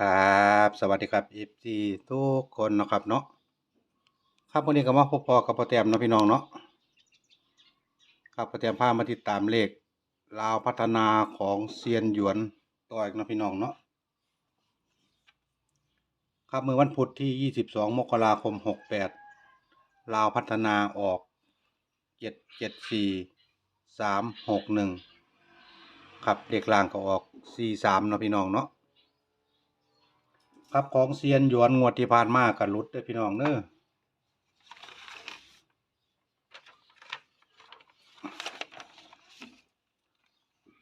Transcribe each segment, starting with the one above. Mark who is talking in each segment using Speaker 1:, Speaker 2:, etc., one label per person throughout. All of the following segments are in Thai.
Speaker 1: ครับ สวัสดีครับ FC ทุกคนนะครับเนาะครับวันนี้ก็มาพบพอกับพ่อแตมนะพี่น้องเนาะครับพ่อแตมพามาติดตามเลขลาวพัฒนาของเซียนหยวนต่ออีกนะพี่น้องเนาะครับเมื่อวันพุธที่ 22 มกราคม 68 ลาวพัฒนาออก 774 361 ครับเลขล่างก็ออก 43นาะพี่น้องเนาะ ครับของเซียนหยวนงวดที่ผ่านมากับรุดเด้อพี่น้องเน้อ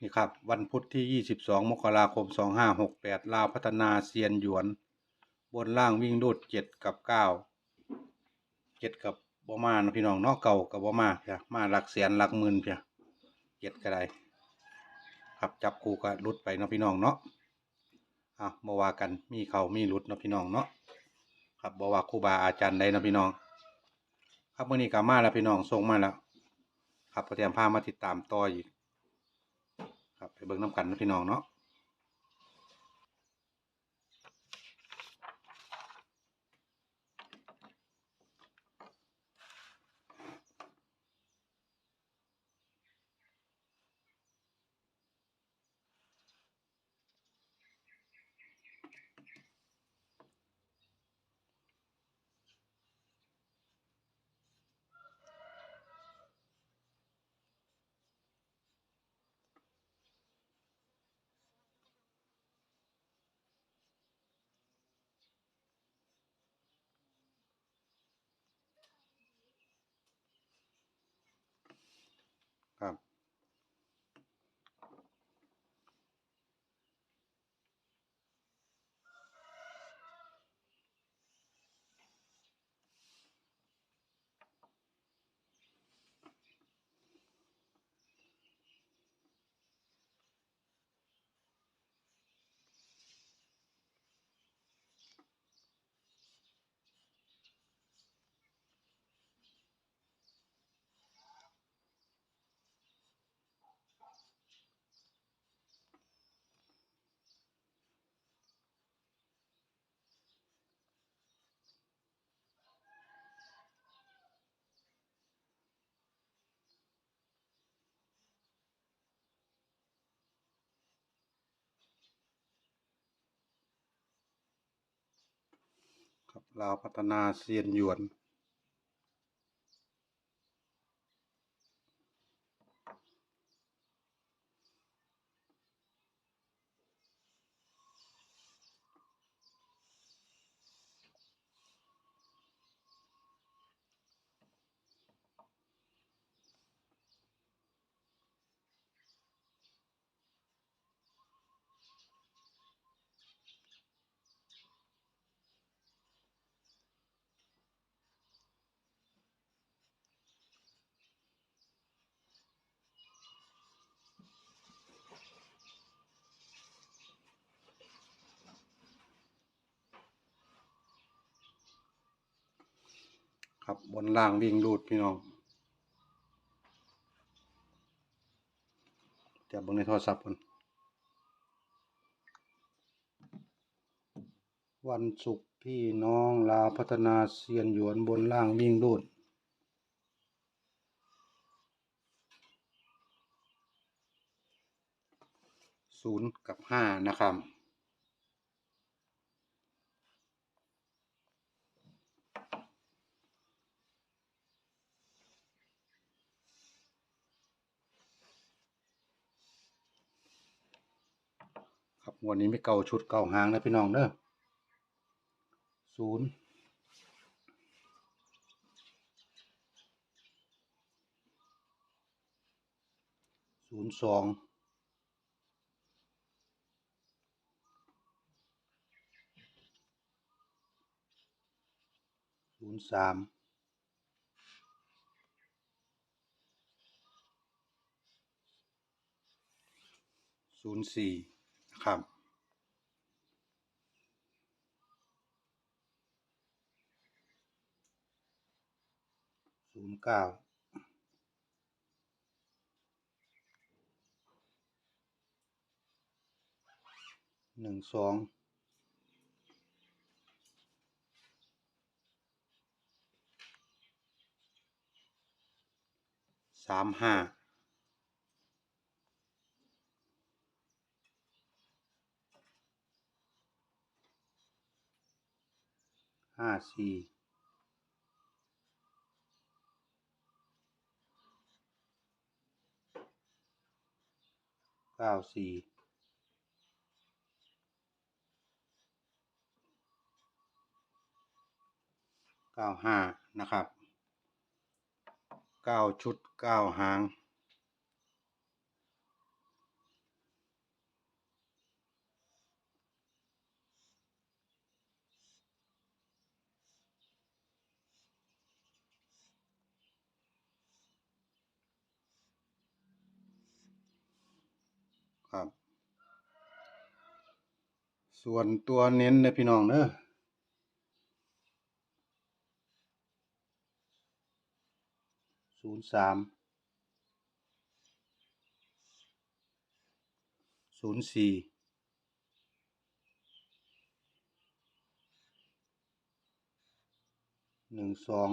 Speaker 1: นี่ครับ วันพุธที่ 22 มกราคม 2568 ลาวพัฒนาเซียนหยวน บนล่างวิ่งดูด7 กับ 9 7 กับบ่มานะพี่น้องเนาะเก่ากับบ่มาเพียมาหลักแสนหลักหมื่นเพียเจ็ดก็ได้ครับจับคู่ก็รุดไปเนาะพี่น้องเนาะ อะบ่ว่ากันมีเขามีรุดเนาะพี่น้องเนาะครับบ่ว่าครูบาอาจารย์ใดเนาะพี่น้อง ครับมื่อนี้ก็มาแล้วพี่น้องส่งมาแล้ว ครับเตรียมพามาติดตามต่ออีก ครับไปเบิ่งน้ำกันนะพี่น้องเนาะ ครับ ลาวพัฒนาเซียนหยวน ครับ บนล่างวิ่งรูดพี่น้องเดี๋ยวบิ่งในโทรศัพท์ก่อนวันศุกร์พี่น้องลาพัฒนาเซียนหยวนบนล่างวิ่งรูดศูนย์กับห้านะครับ วันนี้ไม่เก่าชุดเก่าหางนะพี่น้องเด้อศูนย์ศูนย์สองศูนย์สามศูนย์สี่ ครับ ศูนย์เก้า หนึ่งสองสามห้า ห้าสี่เก้าสี่เก้าห้านะครับเก้าชุดเก้าหาง ส่วนตัวเน้นนะพี่น้องเนอะศูนย์สามศูนย์สี่หนึ่งสอง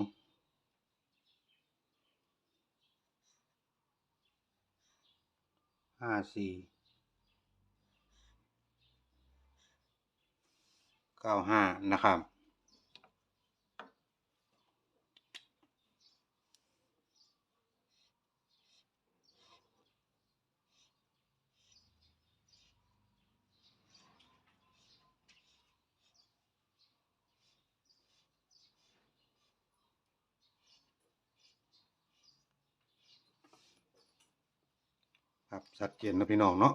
Speaker 1: ห้าสี่ ก้าห้านะครับ ครับชัดเจนนะพี่น้องเนาะ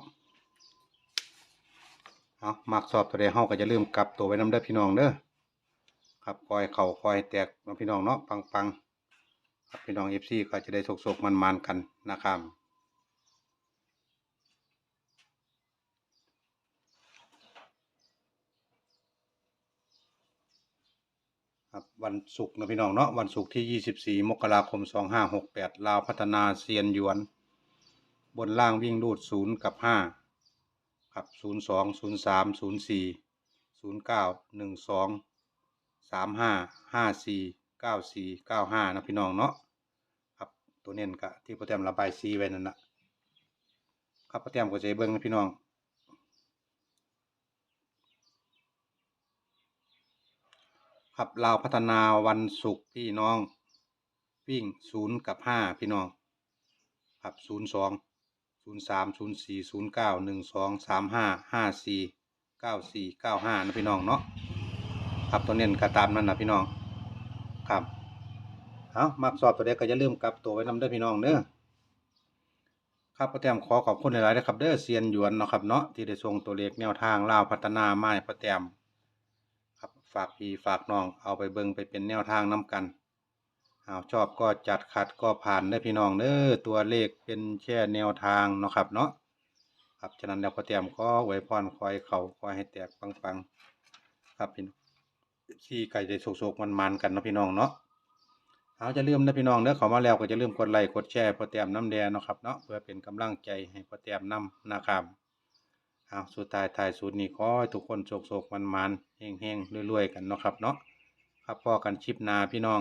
Speaker 1: เอามักสอบตัวใดเฮาก็จะลืมกลับตัวไว้นำเด้อพี่น้องเด้อครับคอยเข่าคอยแตกนะพี่น้องเนาะปังๆครับพี่น้อง FC ก็จะได้สกๆมันๆกันนะครับครับวันศุกร์นะพี่น้องเนาะวันศุกร์ที่ 24 มกราคม 2568 ลาวพัฒนาเซียนหยวน บนล่างวิ่งรูด 0 กับ 5 ครับ02 03 04 09 12 35 54 94 95นะพี่น้องเนาะครับตัวเน้นกะที่โปรแกรมระบายซีไว้นั่นนะครับโปรแกรมก็จะให้เบิ่งนะพี่น้องครับลาวพัฒนาวันศุกร์พี่น้อง วิ่งศูนย์กับห้าพี่น้อง ครับศูนย์สอง ศูนย์สามศูนย์สี่ศูนย์เก้าหนึ่งสองสามห้าห้าสี่เก้าสี่เก้าห้านะพี่น้องเนาะครับตัวเน้นก็ตามนั้นนะพี่น้องครับเอามักสอบตัวเด็กก็จะลืมกลับตัวไว้นำเด้พี่น้องเด้อครับพ่อแต้มขอขอบคุณหลายๆนะครับเด้อเซียนหยวนเนาะครับเนาะที่ได้ส่งตัวเลขแนวทางลาวพัฒนาไม้พ่อแต้มครับฝากพี่ฝากน้องเอาไปเบิ่งไปเป็นแนวทางน้กัน เอาชอบก็จัดขัดก็ผ่านได้พี่น้องเด้อตัวเลขเป็นแค่แนวทางเนาะครับเนาะครับฉะนั้นแล้วพอเตรียมก็ไว้พรคอยเขาคอยให้แตกปังๆครับพี่น้องที่ไก่ใจโศกๆมันๆกันนะพี่น้องเนาะเอาจะลืมนะพี่น้องเด้อเขามาแล้วก็จะลืมกดไลค์กดแชร์พอเตรียมน้ำแดงเนาะครับเนาะเพื่อเป็นกำลังใจให้พอเตรียมน้ำนะครับเอาสุดท้ายท้ายสุดนี้ขอให้ทุกคนโศกโศกมันมันๆเฮงๆรวยๆกันเนาะครับเนาะครับพอกันชิปนาพี่น้อง